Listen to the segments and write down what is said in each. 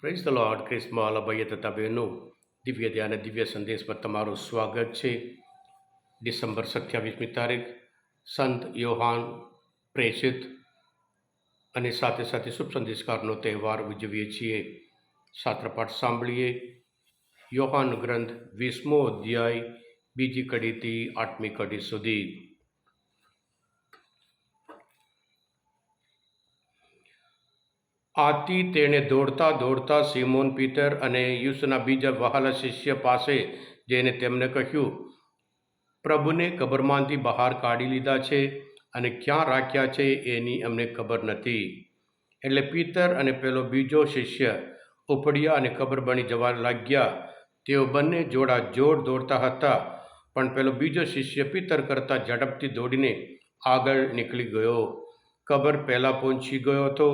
Praise the lord ક્રિસ્મા અલભય તથા બહેનો દિવ્ય ધ્યાન દિવ્ય સંદેશમાં તમારું સ્વાગત છે ડિસેમ્બર સત્યાવીસમી તારીખ સંત યોહાન પ્રેષિત અને સાથે સાથે શુભ સંદેશકારનો તહેવાર ઉજવીએ છીએ. શાસ્ત્રપાઠ સાંભળીએ. યોહાન ગ્રંથ વીસમો અધ્યાય, બીજી કડીથી આઠમી કડી સુધી. આથી તેણે દોડતા દોડતા સિમોન પીટર અને યુસના બીજા વહાલા શિષ્ય પાસે જઈને તેમને કહ્યું, પ્રભુને કબરમાંથી બહાર કાઢી લીધા છે અને ક્યાં રાખ્યા છે એની અમને ખબર નથી. એટલે પીતર અને પેલો બીજો શિષ્ય ઉપડ્યા અને કબર બની જવા લાગ્યા. તેઓ બંને જોડા જોડ દોડતા હતા, પણ પેલો બીજો શિષ્ય પિતર કરતાં ઝડપથી દોડીને આગળ નીકળી ગયો. કબર પહેલાં પહોંચી ગયો હતો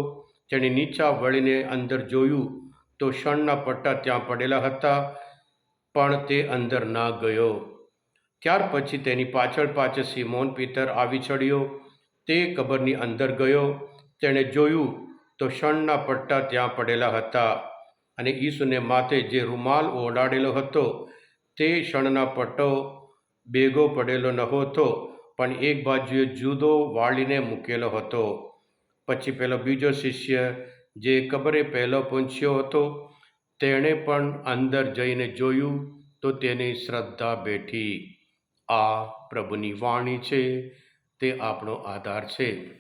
તેણે નીચા વળીને અંદર જોયું તો શણના પટ્ટા ત્યાં પડેલા હતા, પણ તે અંદર ના ગયો. ત્યાર પછી તેની પાછળ પાછળ સિમોન પીતર આવી ચડ્યો. તે કબરની અંદર ગયો. તેણે જોયું તો શણના પટ્ટા ત્યાં પડેલા હતા અને ઈસુને માથે જે રૂમાલ ઓડાડેલો હતો, તે શણના પટ્ટો ભેગો પડેલો નહોતો, પણ એક બાજુએ જુદો વાળીને મૂકેલો હતો. પછી પેલો બીજો શિષ્ય જે કબરે પહેલો પહોંચ્યો હતો, તેણે પણ અંદર જઈને જોયું તો તેની શ્રદ્ધા બેઠી. આ પ્રભુની વાણી છે, તે આપણો આધાર છે.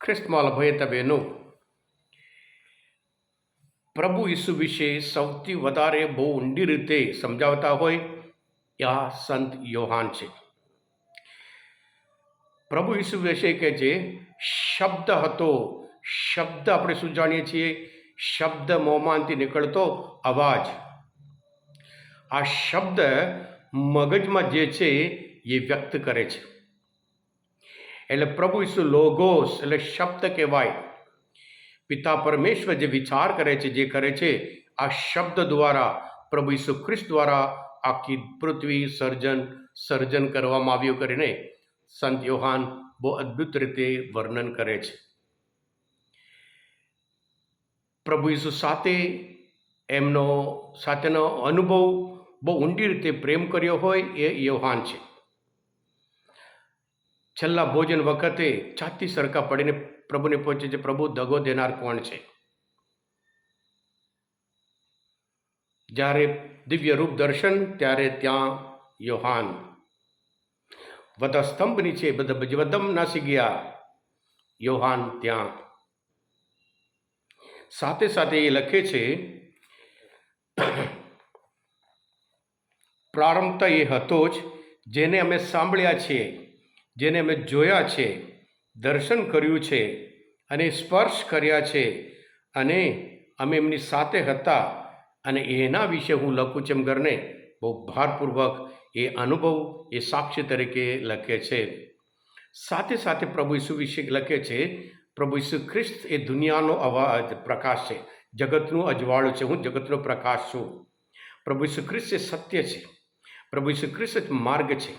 ખ્રિસ્તમાલ ભય તબેનો પ્રભુ ઈસુ વિશે સૌથી વધારે બહુ ઊંડી રીતે સમજાવતા હોય આ સંત યોહાન છે. પ્રભુ ઈસુ વિશે કે છે, શબ્દ હતો, શબ્દ આપણે શું જાણીએ છીએ? શબ્દ મોંમાંથી નીકળતો અવાજ. આ શબ્દ મગજમાં જે છે એ વ્યક્ત કરે છે. એટલે પ્રભુ ઈસુ લોગોસ એટલે શબ્દ કહેવાય. પિતા પરમેશ્વર જે વિચાર કરે છે, જે કરે છે, આ શબ્દ દ્વારા પ્રભુ ઈસુ ખ્રિસ્ત દ્વારા આખી પૃથ્વી સર્જન સર્જન કરવામાં આવ્યું કરીને સંત યોહાન બહુ અદ્ભુત રીતે વર્ણન કરે છે. પ્રભુ ઈસુ સાથે એમનો સાથેનો અનુભવ બહુ ઊંડી રીતે પ્રેમ કર્યો હોય એ યોહાન છે. છેલ્લા ભોજન વખતે છાતી સરખા પડીને પ્રભુને પહોંચે છે, પ્રભુ, દગો દેનાર કોણ છે? જ્યારે દિવ્ય રૂપ દર્શન, ત્યારે ત્યાં યોહાન વધસ્તંભ નીચે બધા વધમ નાસી ગયા. યોહાન ત્યાં. સાથે સાથે એ લખે છે, પ્રારંભ તો એ હતો જ જેને અમે સાંભળ્યા છીએ જેને અમે જોયા છે, દર્શન કર્યું છે અને સ્પર્શ કર્યા છે અને અમે એમની સાથે હતા અને એના વિશે હું લખું છું એમ ઘરને બહુ ભારપૂર્વક એ અનુભવ એ સાક્ષી તરીકે લખે છે. સાથે સાથે પ્રભુ ઈસુ વિશે લખે છે, પ્રભુ ઈસુ ખ્રિસ્ત એ દુનિયાનો અવાજ પ્રકાશ છે. જગતનું અજવાળું છે. હું જગતનો પ્રકાશ છું. પ્રભુ ઈસુ ખ્રિસ્ત એ સત્ય છે. પ્રભુ ઈસુ ખ્રિસ્ત માર્ગ છે.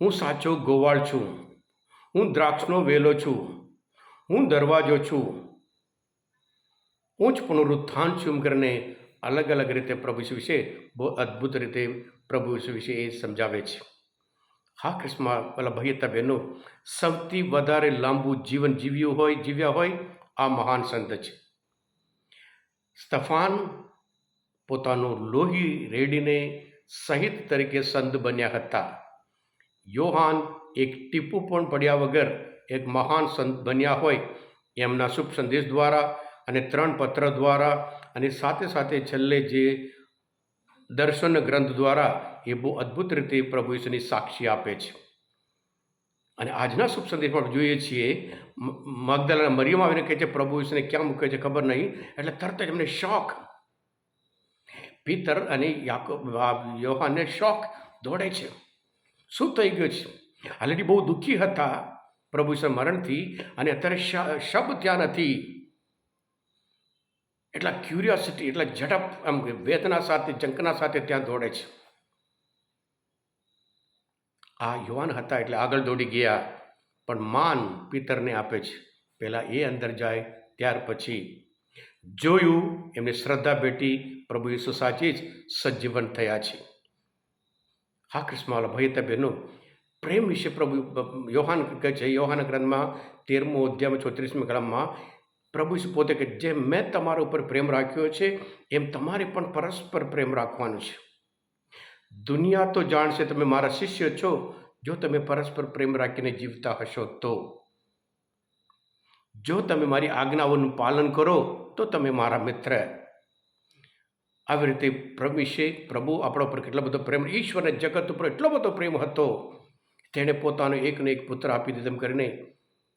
હું સાચો ગોવાળ છું. હું દ્રાક્ષનો વેલો છું. હું દરવાજો છું. હું જ પુનરુત્થાન છું. કરીને અલગ અલગ રીતે પ્રભુ ઈસુ વિશે બહુ અદ્ભુત રીતે પ્રભુ ઈસુ વિશે એ સમજાવે છે. હા ક્રિસ્મા પેલા ભૈયતા બહેનો, સૌથી વધારે લાંબુ જીવન જીવ્યું હોય, જીવ્યા હોય આ મહાન સંત છે. સ્તફાન પોતાનું લોહી રેડીને સહિત તરીકે સંત બન્યા હતા. યોહાન એક ટીપું પણ પડ્યા વગર એક મહાન સંત બન્યા હોય. એમના શુભ સંદેશ દ્વારા અને ત્રણ પત્ર દ્વારા અને સાથે સાથે છેલ્લે જે દર્શન ગ્રંથ દ્વારા એ બહુ અદ્ભુત રીતે પ્રભુ ઈશ્વરની સાક્ષી આપે છે. અને આજના શુભ સંદેશમાં જોઈએ છીએ મગદલા મરિયમ આવીને કહે છે, પ્રભુ ઈશ્વરને ક્યાં મૂકે છે ખબર નહીં? એટલે તરત જ એમને શોખ પિતર અને યાકુબ યોહાનને શોખ દોડે છે. શું થઈ ગયું છે? ઓલરેડી બહુ દુઃખી હતા પ્રભુ ઈશ્વર મરણથી અને અત્યારે શબ ત્યાં નથી. એટલા ક્યુરિયોસિટી એટલા ઝડપ એમ વેદના સાથે, જંકના સાથે ત્યાં દોડે છે. આ યુવાન હતા એટલે આગળ દોડી ગયા, પણ માન પિતરને આપે છે. પહેલાં એ અંદર જાય, ત્યાર પછી જોયું, એમને શ્રદ્ધા બેટી પ્રભુ ઈસુ સાચી જ સજીવન થયા છે. હા કૃષ્ણવાલા ભાઈ તબેનો પ્રેમ વિશે પ્રભુ યોહાન કહે છે, યોહાન ગ્રંથમાં તેરમો અધ્યાયમાં ચોત્રીસમી કલમમાં પ્રભુ પોતે કે જેમ મેં તમારા ઉપર પ્રેમ રાખ્યો છે, એમ તમારે પણ પરસ્પર પ્રેમ રાખવાનો છે. દુનિયા તો જાણશે તમે મારા શિષ્ય છો, જો તમે પરસ્પર પ્રેમ રાખીને જીવતા હશો તો. જો તમે મારી આજ્ઞાઓનું પાલન કરો, તો તમે મારા મિત્ર. આવી રીતે પ્રભુ વિશે પ્રભુ આપણા ઉપર કેટલો બધો પ્રેમ ઈશ્વરને જગત ઉપર એટલો બધો પ્રેમ હતો. તેણે પોતાનો એકને એક પુત્ર આપી દીધો એમ કરીને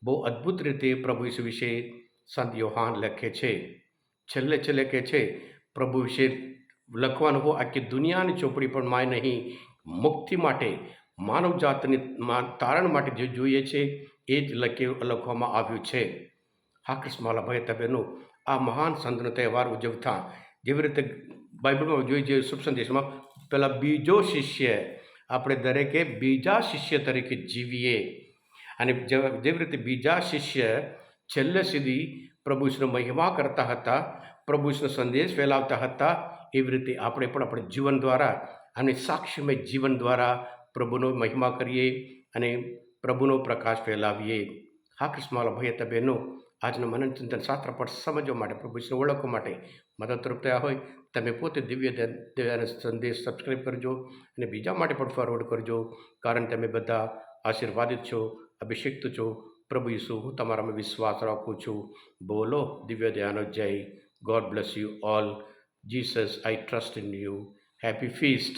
બહુ અદ્ભુત રીતે પ્રભુ વિશે સંત યોહાન લખે છે. છેલ્લે છેલ્લે કહે છે, પ્રભુ વિશે લખવાનું હો આખી દુનિયાની ચોપડી પણ માય નહીં. મુક્તિ માટે, માનવ જાતની તારણ માટે જે જોઈએ છે, એ જ લખી, લખવામાં આવ્યું છે. હા, કૃષ્ણમાલા ભાઈ, તબેનો, આ મહાન સંતનો તહેવાર ઉજવતા જેવી રીતે બાઇબલમાં જોઈએ છે, શુભ સંદેશમાં, પહેલાં બીજો શિષ્ય, આપણે દરેકે બીજા શિષ્ય તરીકે જીવીએ. અને જેવી રીતે બીજા શિષ્ય છેલ્લે સુધી પ્રભુ મહિમા કરતા હતા પ્રભુ સંદેશ ફેલાવતા હતા. એવી રીતે આપણે પણ આપણે જીવન દ્વારા અને સાક્ષીમય જીવન દ્વારા પ્રભુનો મહિમા કરીએ અને પ્રભુનો પ્રકાશ ફેલાવીએ. હા કૃષ્ણવાલા ભાઈ હતા બહેનો, આજના મનન ચિંતન શાસ્ત્ર પર સમજવા માટે પ્રભુશ્રી ઓળખવા માટે મદદરૂપ થયા હોય. તમે પોતે દિવ્ય દે- દિવ્યાનો સંદેશ સબસ્ક્રાઈબ કરજો અને બીજા માટે પણ ફોરવર્ડ કરજો. કારણ તમે બધા આશીર્વાદિત છો, અભિષિક્ત છો પ્રભુ ઈસુ, હું તમારામાં વિશ્વાસ રાખું છું. બોલો, દિવ્ય દયાનો જય. God bless you all Jesus I trust in you happy feast